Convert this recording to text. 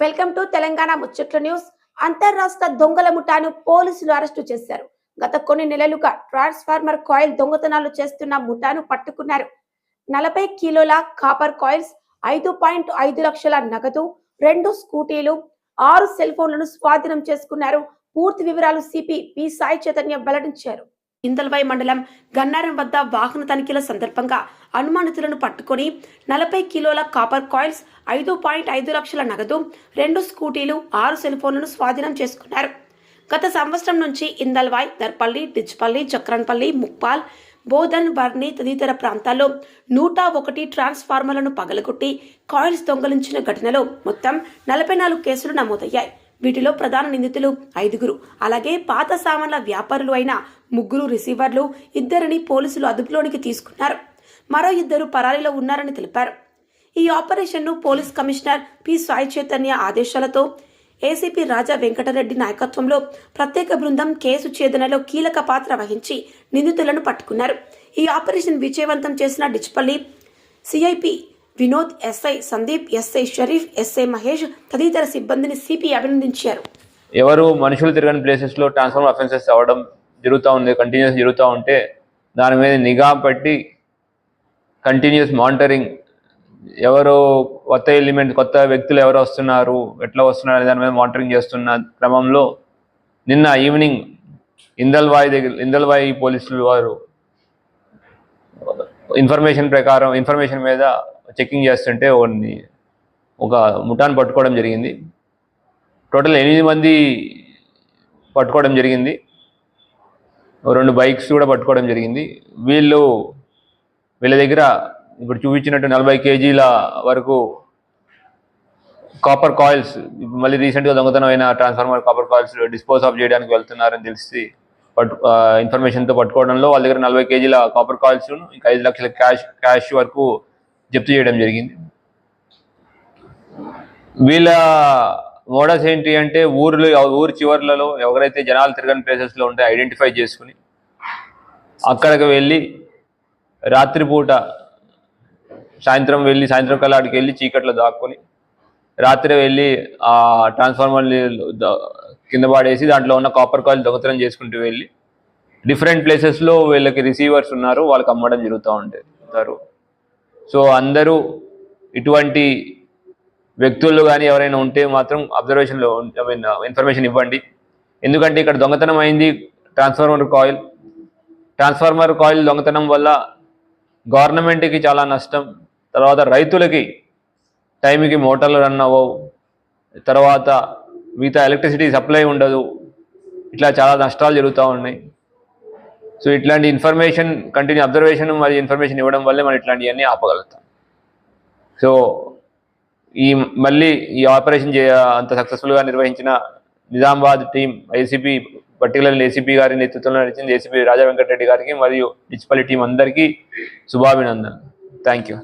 Welcome to Telangana ముచ్చట్ల news. అంతర్రాష్ట్ర దొంగల ముఠాను పోలీసులు అరెస్టు చేశారు. గత కొన్ని నెలలుగా ట్రాన్స్ఫార్మర్ కాయిల్ దొంగతనాలు చేస్తున్న ముఠాను పట్టుకున్నారు. నలభై కిలోల కాపర్ కాయిల్స్ ఐదు పాయింట్ ఐదు లక్షల నగదు రెండు స్కూటీలు ఆరు సెల్ ఫోన్లను స్వాధీనం చేసుకున్నారు. పూర్తి వివరాలు సిపి పి సాయి చైతన్య వెల్లడించారు. ఇందల్వాయి మండలం గన్నారం వద్ద వాహన తనిఖీల సందర్భంగా అనుమానితులను పట్టుకొని నలభై కిలోల కాపర్ కాయిల్స్ ఐదు పాయింట్ ఐదు లక్షల నగదు రెండు స్కూటీలు ఆరు సెల్ ఫోన్లను స్వాధీనం చేసుకున్నారు. గత సంవత్సరం నుంచి ఇందల్వాయ్ దర్పల్లి డిచ్పల్లి చక్రన్పల్లి ముప్పాల్ బోధన్ బర్ని తదితర ప్రాంతాల్లో నూట ఒకటి ట్రాన్స్ఫార్మర్లను పగలగొట్టి కాయిల్స్ దొంగలించిన ఘటనలో మొత్తం నలభై నాలుగు కేసులు నమోదయ్యాయి. వీటిలో ప్రధాన నిందితులు ఐదుగురు. అలాగే పాత సామాన్ల వ్యాపారులు అయిన ముగ్గురు రిసీవర్లు ఇద్దరిని పోలీసులు అదుపులోనికి తీసుకున్నారు. మరో ఇద్దరు పరారీలో ఉన్నారని తెలిపారు. ఈ ఆపరేషన్ను police commissioner P. Sai Chaitanya ఆదేశాలతో ఏసీపీ రాజా వెంకటరెడ్డి నాయకత్వంలో ప్రత్యేక బృందం కేసు ఛేదనలో కీలక పాత్ర వహించి నిందితులను పట్టుకున్నారు. ఈ ఆపరేషన్ విజయవంతం చేసిన Dichpally CIP Vinod SI Sandeep SI Sharif SI Mahesh తదితర సిబ్బందిని సిపి అభినందించారు. ఎవరు మనుషులు తిరగని ప్లేసెస్లో ట్రాన్స్ఫార్మర్ అఫెన్సెస్ అవ్వడం జరుగుతూ ఉంది కంటిన్యూస్ జరుగుతూ ఉంటే దాని మీద నిఘా పట్టి కంటిన్యూస్ మానిటరింగ్ ఎవరు కొత్త ఎలిమెంట్ కొత్త వ్యక్తులు ఎవరు వస్తున్నారు ఎట్లా వస్తున్నారు దాని మీద మానిటరింగ్ చేస్తున్న క్రమంలో నిన్న ఈవినింగ్ ఇందల్వాయి దగ్గర ఇందల్వాయి పోలీసులు వారు ఇన్ఫర్మేషన్ ప్రకారం ఇన్ఫర్మేషన్ మీద చెకింగ్ చేస్తుంటే ఒకరిని ఒక ముఠాన్ని పట్టుకోవడం జరిగింది. టోటల్ ఎనిమిది మంది పట్టుకోవడం జరిగింది. రెండు బైక్స్ కూడా పట్టుకోవడం జరిగింది. వీళ్ళు వీళ్ళ దగ్గర ఇప్పుడు చూపించినట్టు నలభై కేజీల వరకు కాపర్ కాయిల్స్ మళ్ళీ రీసెంట్గా దొంగతనం transformer copper coils dispose of చేయడానికి వెళ్తున్నారని తెలిసి పట్టు ఇన్ఫర్మేషన్తో పట్టుకోవడంలో వాళ్ళ దగ్గర నలభై కేజీల కాపర్ కాయిల్స్ ఇంకా ఐదు లక్షల క్యాష్ క్యాష్ వరకు జప్తు చేయడం జరిగింది. వీళ్ళ మోడల్స్ ఏంటి అంటే ఊర్లో ఊరు చివర్లలో ఎవరైతే జనాలు తిరగని ప్లేసెస్లో ఉంటే ఐడెంటిఫై చేసుకుని అక్కడికి వెళ్ళి రాత్రిపూట సాయంత్రం వెళ్ళి సాయంత్రం కల్లా అక్కడికి వెళ్ళి చీకట్లో దాక్కుని రాత్రి వెళ్ళి ఆ ట్రాన్స్ఫార్మర్ కింద పడేసి దాంట్లో ఉన్న కాపర్ కాయిల్ దొంగతనం చేసుకుంటూ వెళ్ళి డిఫరెంట్ ప్లేసెస్లో వీళ్ళకి రిసీవర్స్ ఉన్నారు వాళ్ళకి అమ్మడం జరుగుతూ ఉంటారు. సో అందరూ ఇటువంటి వ్యక్తులు కానీ ఎవరైనా ఉంటే మాత్రం అబ్జర్వేషన్లో ఐ మీన్ ఇన్ఫర్మేషన్ ఇవ్వండి. ఎందుకంటే ఇక్కడ దొంగతనం అయింది ట్రాన్స్ఫార్మర్ కాయిల్ ట్రాన్స్ఫార్మర్ కాయిల్ దొంగతనం వల్ల గవర్నమెంట్కి చాలా నష్టం. తర్వాత రైతులకి టైంకి మోటార్లు రన్ అవ్వవు. తర్వాత మిగతా ఎలక్ట్రిసిటీ సప్లై ఉండదు. ఇట్లా చాలా నష్టాలు జరుగుతూ ఉన్నాయి. సో ఇట్లాంటి ఇన్ఫర్మేషన్ కంటిన్యూ అబ్జర్వేషన్ మరియు ఇన్ఫర్మేషన్ ఇవ్వడం వల్లే మనం ఇట్లాంటివన్నీ ఆపగలుగుతాం. సో ఈ మళ్ళీ ఈ ఆపరేషన్ చే అంత సక్సెస్ఫుల్గా నిర్వహించిన Nizamabad team ACP particular ACP గారి నేతృత్వంలో నడిచింది ఏసీపీ రాజా వెంకటరెడ్డి గారికి మరియు డిచ్పల్లి టీం అందరికీ శుభాభినందన థ్యాంక్ యూ.